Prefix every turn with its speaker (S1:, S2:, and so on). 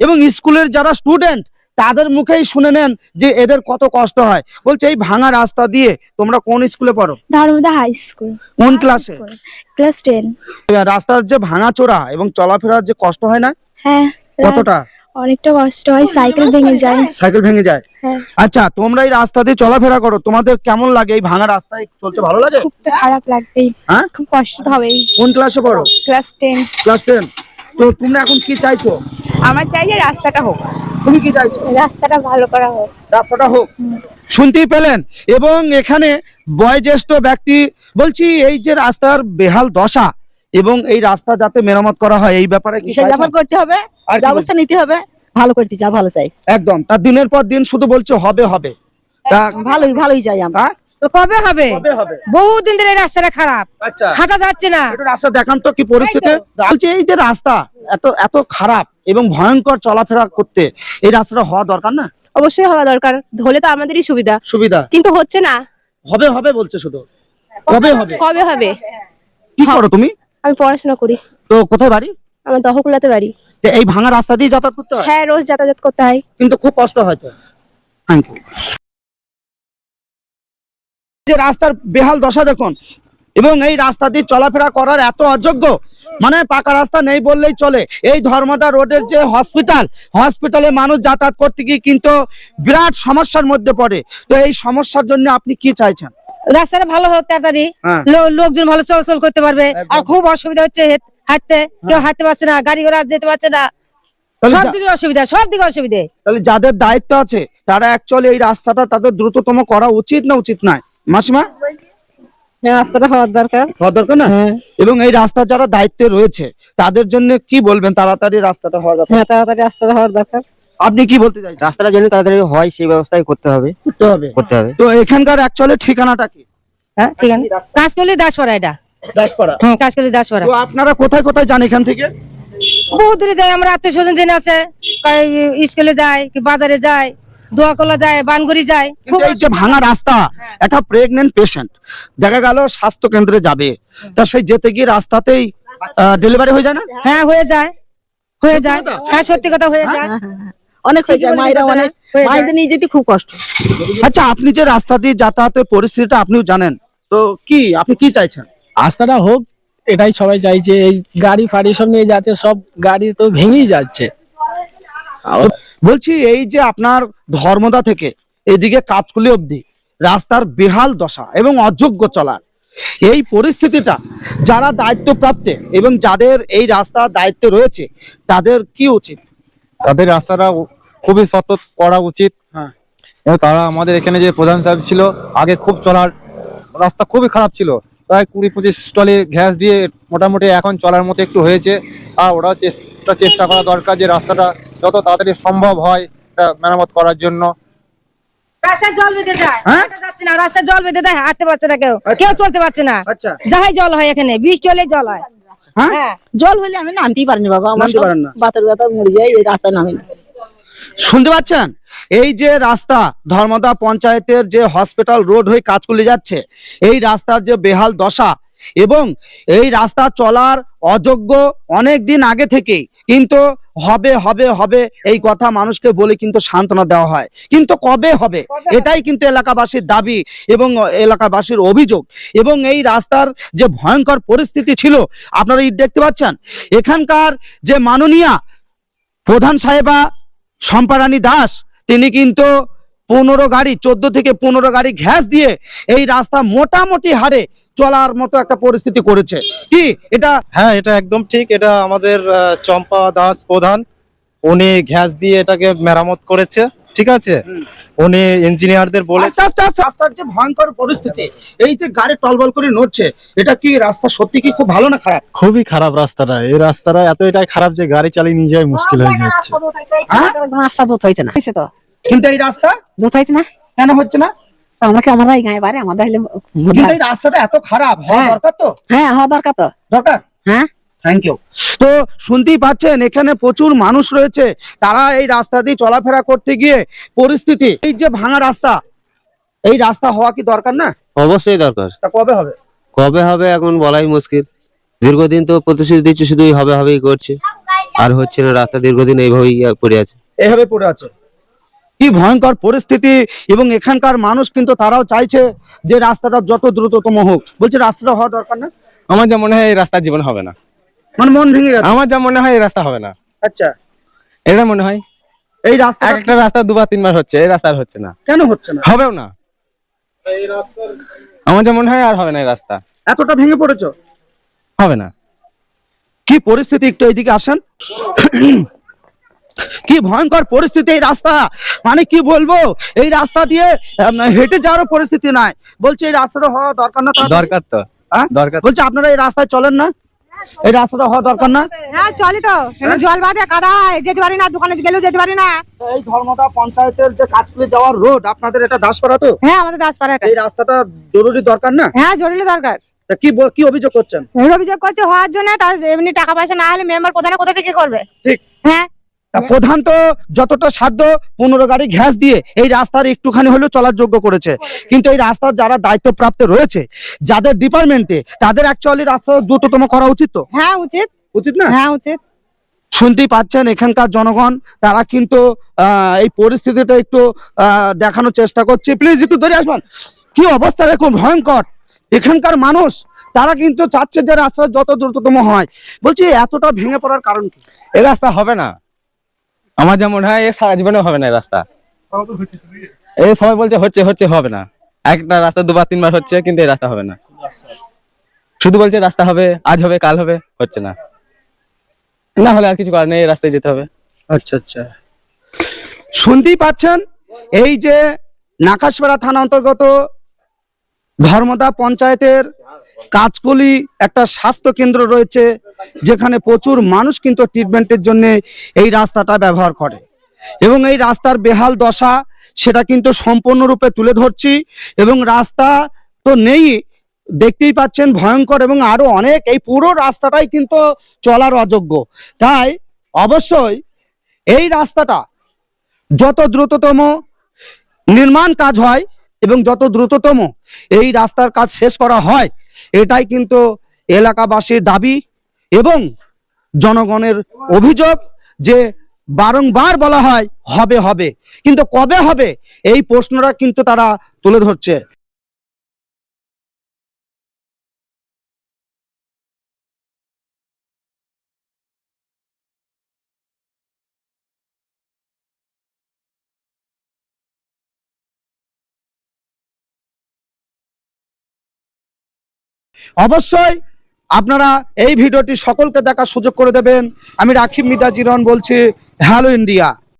S1: এবং স্কুলের যারা স্টুডেন্ট তাদের মুখেই শুনে নেন যে এদের কত কষ্ট হয়। বলছে এই ভাঙা রাস্তা দিয়ে তোমরা কোন স্কুলে পড়ো?
S2: Dharmada high school.
S1: কোন ক্লাসে
S2: ক্লাস টেন।
S1: রাস্তার যে ভাঙা চোরা এবং চলাফেরার যে কষ্ট হয় না?
S2: হ্যাঁ
S1: কতটা?
S2: অনেকটা কষ্ট হয় সাইকেল ভেঙে যায়।
S1: সাইকেল ভেঙে যায়?
S2: হ্যাঁ।
S1: আচ্ছা তোমরা এই রাস্তা দিয়ে চলাফেরা করো তোমাদের কেমন লাগে? এই ভাঙা রাস্তায় চলতে ভালো লাগে?
S2: খুব খারাপ লাগবেই।
S1: হ্যাঁ?
S2: খুব কষ্ট হবেই।
S1: কোন ক্লাসে পড়ো?
S2: Class ten.
S1: Class ten? তো তোমরা এখন কি চাইছো?
S2: আমার চাই যে রাস্তাটা হোক।
S1: তুমি কি চাইছো?
S2: রাস্তাটা ভালো করা হোক।
S1: রাস্তাটা হোক। শুনতেই পেলেন? এবং এখানে বয়োজ্যেষ্ঠ ব্যক্তি বলছি এই যে রাস্তার বেহাল দশা এবং এই রাস্তা যাতে মেরামত করা হয় এই ব্যাপারে কি
S3: ব্যাপার করতে হবে
S1: আর
S3: ব্যবস্থা নিতে হবে ভালো করতে চাই ভালো চাই।
S1: একদম। তার দিনের পর দিন শুধু বলছে হবে হবে। তা
S3: ভালোই ভালোই চাই আমরা?
S4: তো কবে হবে?
S1: হবে?
S4: বহুদিন ধরে এই রাস্তাটা খারাপ।
S1: আচ্ছা।
S4: হাঁটা যাচ্ছে না।
S1: রাস্তা দেখান তো কি পরিস্থিতি। এই যে রাস্তা এত এত খারাপ এবং ভয়ঙ্কর চলাফেরা করতে এই রাস্তাটা হওয়া দরকার না?
S5: অবশ্যই হওয়া দরকার। হলে তো আমাদেরই সুবিধা।
S1: সুবিধা।
S5: কিন্তু হচ্ছে না।
S1: হবে হবে বলছে শুধু। কবে হবে?
S5: কবে হবে?
S1: কি করো তুমি?
S5: আমি পড়াশোনা করি।
S1: তো কোথায় বাড়ি?
S5: আমার দহকুলাতে বাড়ি।
S1: এই ভাঙা রাস্তা দিয়ে যাতায়াত করতে হয়?
S5: হ্যাঁ রোজ যাতায়াত করতে হয়।
S1: কিন্তু খুব কষ্ট হয় তো। থ্যাংক ইউ যে রাস্তার বেহাল দশা দেখুন এবং এই রাস্তা দিয়ে চলাফেরা করার এত অযোগ্য মানে পাকা রাস্তা নেই বললেই চলে। এই ধর্মদা রোডের যে হসপিটাল হসপিটালে মানুষ যাতায়াত করতে গিয়ে কিন্তু বিরাট সমস্যার মধ্যে পড়ে। তো এই সমস্যার জন্য আপনি কি চাইছেন?
S4: রাস্তাটা ভালো হোক তাড়াতাড়ি।
S1: হ্যাঁ।
S4: লোকজন ভালো চলাচল করতে পারবে। আর খুব অসুবিধা হচ্ছে হাঁটতে। কেউ হাঁটতে পারছে না গাড়ি ঘোড়া যেতে পারছে না।
S1: তাহলে
S4: সব দিকে অসুবিধা সব দিকে অসুবিধা।
S1: তাহলে যাদের দায়িত্ব আছে তারা অ্যাকচুয়ালি এই রাস্তাটা তাদের দ্রুততম করা উচিত না উচিত নয়। মাসিমা?
S3: হ্যাঁ রাস্তাটা হওয়ার দরকার।
S1: হওয়া দরকার না? এবং এই রাস্তা যারা দায়িত্বে রয়েছে তাদের জন্য কি বলবেন তাড়াতাড়ি রাস্তাটা হওয়া দরকার
S3: হ্যাঁ তাড়াতাড়ি রাস্তাটা হওয়ার দরকার।
S1: আপনি কি বলতে চাই
S6: রাস্তাটা যেন তাড়াতাড়ি হয় সেই ব্যবস্থাই করতে হবে।
S1: করতে হবে।
S6: করতে হবে।
S1: তো এখানকার অ্যাকচুয়ালি ঠিকানাটা কি?
S4: হ্যাঁ ঠিকানা? করলে দাসপাড়া এটা।
S1: দাসপাড়া?
S4: হুম কাজ করলে দাসপাড়া।
S1: তো আপনারা কোথায় কোথায় যান এখান থেকে?
S4: বহু দূরে যাই আমরা আত্মীয় স্বজন দিন আছে স্কুলে যায় কি বাজারে যায় দোয়াকলা যায় বানগুড়ি যায় খুব
S1: এই যে ভাঙা রাস্তা একটা প্রেগনেন্ট পেশেন্ট দেখা গেল স্বাস্থ্য কেন্দ্রে যাবে। তা সেই যেতে গিয়ে রাস্তাতেই ডেলিভারি হয়ে যায় না?
S4: হ্যাঁ হয়ে যায়। হয়ে যায়। হ্যাঁ সত্যি কথা হয়ে যায়
S3: হ্যাঁ, হ্যাঁ, হ্যাঁ। অনেক হয়ে যায় মায়েরা অনেক মায়েদের নিয়ে যেতে খুব কষ্ট।
S1: আচ্ছা আপনি যে রাস্তা দিয়ে যাতায়াতের পরিস্থিতিটা আপনিও জানেন তো কি আপনি কি চাইছেন?
S7: রাস্তাটা হোক এটাই সবাই চাইছে এই গাড়ি ফাড়ি সব নিয়ে যাচ্ছে সব গাড়ি তো ভেঙেই যাচ্ছে।
S1: বলছি এই যে আপনার ধর্মদা থেকে এদিকে কাজকুলি অবধি রাস্তার বেহাল দশা এবং অযোগ্য চলার এই পরিস্থিতিটা যারা দায়িত্বপ্রাপ্তে এবং যাদের এই রাস্তার দায়িত্বে রয়েছে তাদের কি উচিত?
S8: তাদের রাস্তাটা খুবই সতত করা উচিত।
S1: হ্যাঁ।
S8: তারা আমাদের এখানে যে প্রধান সাহেব ছিল আগে খুব চলার রাস্তা খুবই খারাপ ছিল। প্রায় কুড়ি পঁচিশ স্টলে গ্যাস দিয়ে মোটামুটি এখন চলার মতো একটু হয়েছে। আর ওরাও চেষ্টা চেষ্টা করা দরকার যে রাস্তাটা যত তাড়াতাড়ি সম্ভব হয় এটা মেরামত করার জন্য।
S4: রাস্তায় জল বেঁধে যায়
S1: হ্যাঁ?
S4: যাচ্ছে না রাস্তায় জল বেঁধে দেয় হাঁটতে পারছে না কেউ।
S1: আচ্ছা।
S4: কেউ চলতে পারছে না।
S1: আচ্ছা।
S4: যাহাই জল হয় এখানে বৃষ্টি হলে জল হয়।
S1: হ্যাঁ?
S4: হ্যাঁ।
S3: জল হলে আমি নামতেই পারিনি বাবা আমার
S1: নামতে পারেন না?
S3: বাতের ব্যথা মরে যায় এই রাস্তায় নামি
S1: শুনতে পাচ্ছেন? এই যে রাস্তা ধর্মদা পঞ্চায়েতের যে হসপিটাল রোড হয়ে কাজকুলি যাচ্ছে এই রাস্তার যে বেহাল দশা এবং এই রাস্তা চলার অযোগ্য অনেক দিন আগে থেকেই। কিন্তু হবে হবে হবে এই কথা মানুষকে বলে কিন্তু সান্ত্বনা দেওয়া হয়। কিন্তু কবে হবে? এটাই কিন্তু এলাকাবাসীর দাবি এবং এলাকাবাসীর অভিযোগ। এবং এই রাস্তার যে ভয়ঙ্কর পরিস্থিতি ছিল আপনারা এই দেখতে পাচ্ছেন? এখানকার যে মাননীয়া প্রধান সাহেবা সম্পারানী দাস তিনি কিন্তু পনেরো গাড়ি চোদ্দ থেকে পনেরো গাড়ি ঘ্যাস দিয়ে এই রাস্তা মোটামুটি হারে চলার মতো একটা পরিস্থিতি করেছে। কি? এটা
S9: হ্যাঁ এটা একদম ঠিক। এটা আমাদের চম্পা দাস প্রধান। উনি ঘ্যাস দিয়ে এটাকে মেরামত করেছে। ঠিক আছে? উনি ইঞ্জিনিয়ারদের বলে
S1: আস্তে আস্তে আস্তে রাস্তার যে ভয়ঙ্কর পরিস্থিতি। এই যে গাড়ি টলবল করে নড়ছে এটা কি রাস্তা সত্যি কি খুব ভালো না খারাপ?
S9: খুবই খারাপ রাস্তাটা। এই রাস্তাটা এতটাই খারাপ যে গাড়ি চালিয়ে নিয়ে যায় মুশকিল হয়ে যাচ্ছে।
S1: হ্যাঁ?
S3: রাস্তা হইতে না। তো
S1: কিন্তু এই রাস্তা
S3: দুধ না।
S1: কেন হচ্ছে না?
S3: আমাকে আমরা এই গায়ে বারে আমাদের হলে
S1: কিন্তু এই রাস্তাটা এত খারাপ হওয়া
S3: হ্যাঁ।
S1: দরকার তো?
S3: হ্যাঁ হওয়া দরকার তো।
S1: দরকার?
S3: হ্যাঁ।
S1: থ্যাংক ইউ তো শুনতেই পাচ্ছেন এখানে প্রচুর মানুষ রয়েছে। তারা এই রাস্তা দিয়ে চলাফেরা করতে গিয়ে পরিস্থিতি এই যে ভাঙা রাস্তা এই রাস্তা হওয়া কি দরকার না?
S6: অবশ্যই দরকার।
S1: তা কবে হবে?
S6: কবে হবে এখন বলাই মুশকিল। দীর্ঘদিন তো প্রতিশ্রুতি দিচ্ছে শুধু হবে হবেই করছে। আর হচ্ছে না রাস্তা দীর্ঘদিন এইভাবেই পড়ে আছে।
S1: এভাবে পড়ে আছে? কি ভয়ঙ্কর পরিস্থিতি এবং এখানকার মানুষ কিন্তু তারাও চাইছে যে রাস্তাটা যত দ্রুততম হোক। বলছে রাস্তাটা হওয়া দরকার না?
S10: আমার যা মনে হয় এই রাস্তার জীবন হবে না।
S1: মানে মন ভেঙে গেছে
S10: আমার যা মনে হয় এই রাস্তা হবে না।
S1: আচ্ছা।
S10: এটা মনে হয়?
S1: এই রাস্তা
S10: একটা রাস্তা দুবার তিনবার হচ্ছে এই রাস্তা আর হচ্ছে না।
S1: কেন হচ্ছে না?
S10: হবেও না। এই রাস্তা আমার যা মনে হয় আর হবে না এই রাস্তা।
S1: এতটা ভেঙে পড়েছো?
S10: হবে না।
S1: কি পরিস্থিতি? একটু এইদিকে আসেন। কি ভয়ঙ্কর পরিস্থিতি এই রাস্তা? মানে কি বলব? এই রাস্তা দিয়ে হেঁটে যাওয়ার পরিস্থিতি নাই। বলছে এই রাস্তাটা হওয়া দরকার না
S10: দরকার তো।
S1: হ্যাঁ?
S10: দরকার
S1: বলছে আপনারা এই রাস্তায় চলেন না। এই রাস্তাটা হওয়া দরকার না।
S4: হ্যাঁ চলি তো। জল বাদে কাদা হয়। যেতে পারি না দোকানে গেলেও যেতে পারি না।
S1: এই ধর্মদা পঞ্চায়েতের যে কাজগুলি যাওয়ার রোড আপনাদের এটা দাসপাড়া তো?
S4: হ্যাঁ আমাদের দাসপাড়া
S1: এই রাস্তাটা জরুরি দরকার না?
S4: হ্যাঁ জরুরি দরকার।
S1: তা কি কি অভিযোগ করছেন?
S4: অভিযোগ করছে হওয়ার জন্য তার এমনি টাকা পয়সা না হলে মেম্বার প্রধানে কোথা থেকে করবে?
S1: ঠিক।
S4: হ্যাঁ?
S1: প্রধান তো যতটা সাধ্য পনেরো গাড়ি ঘ্যাস দিয়ে এই রাস্তার একটুখানি হলেও চলার যোগ্য করেছে। কিন্তু এই রাস্তার যারা দায়িত্বপ্রাপ্ত রয়েছে যাদের ডিপার্টমেন্টে তাদের অ্যাকচুয়ালি রাস্তা দ্রুততম করা উচিত তো?
S4: হ্যাঁ উচিত।
S1: উচিত না?
S4: হ্যাঁ উচিত।
S1: শুনতেই পাচ্ছেন এখানকার জনগণ তারা কিন্তু আহ, এই পরিস্থিতিটা একটু আহ, দেখানোর চেষ্টা করছে। প্লিজ একটু ধরে আসবেন। কি অবস্থা দেখুন ভয়ঙ্কর। এখানকার মানুষ তারা কিন্তু চাচ্ছে যে রাস্তা যত দ্রুততম হয়। বলছি এতটা ভেঙে পড়ার কারণ কি?
S10: এই রাস্তা হবে না। আমার যা মনে হয় এ সারা জীবনে হবে না এই রাস্তা। এই সবাই বলছে হচ্ছে হচ্ছে হবে না। একটা রাস্তা দুবার তিনবার হচ্ছে কিন্তু এই রাস্তা হবে না। শুধু বলছে রাস্তা হবে আজ হবে কাল হবে হচ্ছে না। না হলে আর কিছু করার নেই এই রাস্তায় যেতে হবে।
S1: আচ্ছা আচ্ছা। শুনতেই পাচ্ছেন এই যে নাকাশপাড়া থানা অন্তর্গত ধর্মদা পঞ্চায়েতের কাজকলি একটা স্বাস্থ্য কেন্দ্র রয়েছে, যেখানে প্রচুর মানুষ কিন্তু ট্রিটমেন্টের জন্য এই রাস্তাটা ব্যবহার করে। এবং এই রাস্তার বেহাল দশা, সেটা কিন্তু সম্পূর্ণরূপে তুলে ধরছি। এবং রাস্তা তো নেই, দেখতেই পাচ্ছেন, ভয়ঙ্কর এবং আরও অনেক, এই পুরো রাস্তাটাই কিন্তু চলার অযোগ্য। তাই অবশ্যই এই রাস্তাটা যত দ্রুততম নির্মাণ কাজ হয় এবং যত দ্রুততম এই রাস্তার কাজ শেষ করা হয় এটাই কিন্তু এলাকাবাসীর দাবি এবং জনগণের অভিযোগ যে বারংবার বলা হয় হবে হবে। কিন্তু কবে হবে? এই প্রশ্নটা কিন্তু তারা তুলে ধরছে। অবশ্যই আপনারা এই ভিডিওটি সকলকে দেখার সুযোগ করে দেবেন। আমি রাখিব মিদা জিরন বলছি, হ্যালো ইন্ডিয়া।